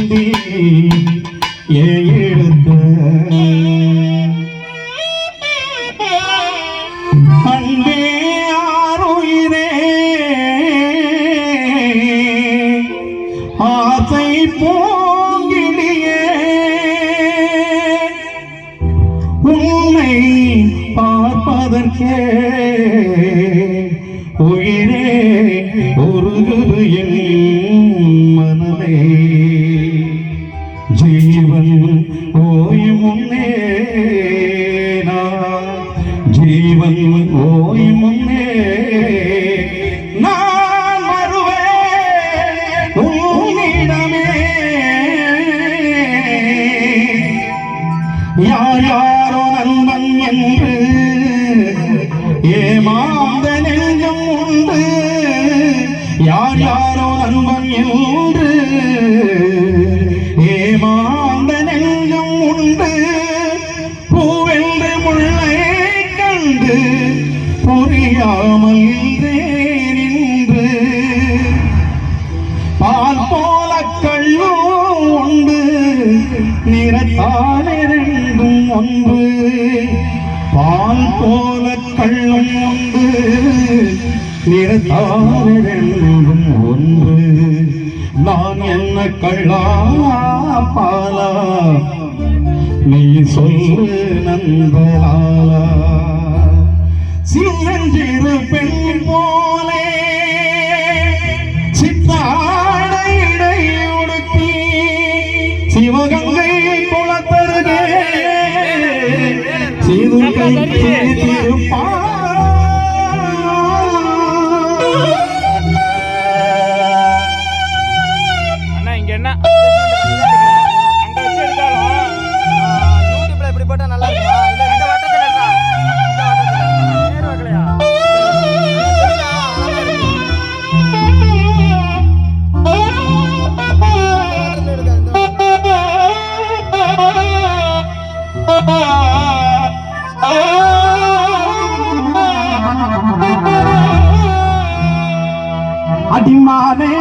ஏந்தி எழுத்த அன்பே ஆரோயிரே ஆசை போங்கிடியே. உன்னை பார்ப்பதற்கே உயிரே உருகுது என் யார் யாரோ நண்பன் என்று ஏமாந்த நெஞ்சம் உண்டு. யார் யாரோ நண்பன் என்று ஏமாந்த நெஞ்சம் உண்டு. பூவென்று முள்ளை கண்டு புரியாமல் நின்று பால் போல கல்லோ உண்டு. நிறத்தாலிரண்டும் ஒன்று பால் போல கள்ளம் ஒன்று நிறத்தாலிரண்டும் ஒன்று. நான் என்ன கள்ளா பாலா? நீ சொல்லு நந்தலாலா சிறுகை திருப்பா அண்ணா அடிமானே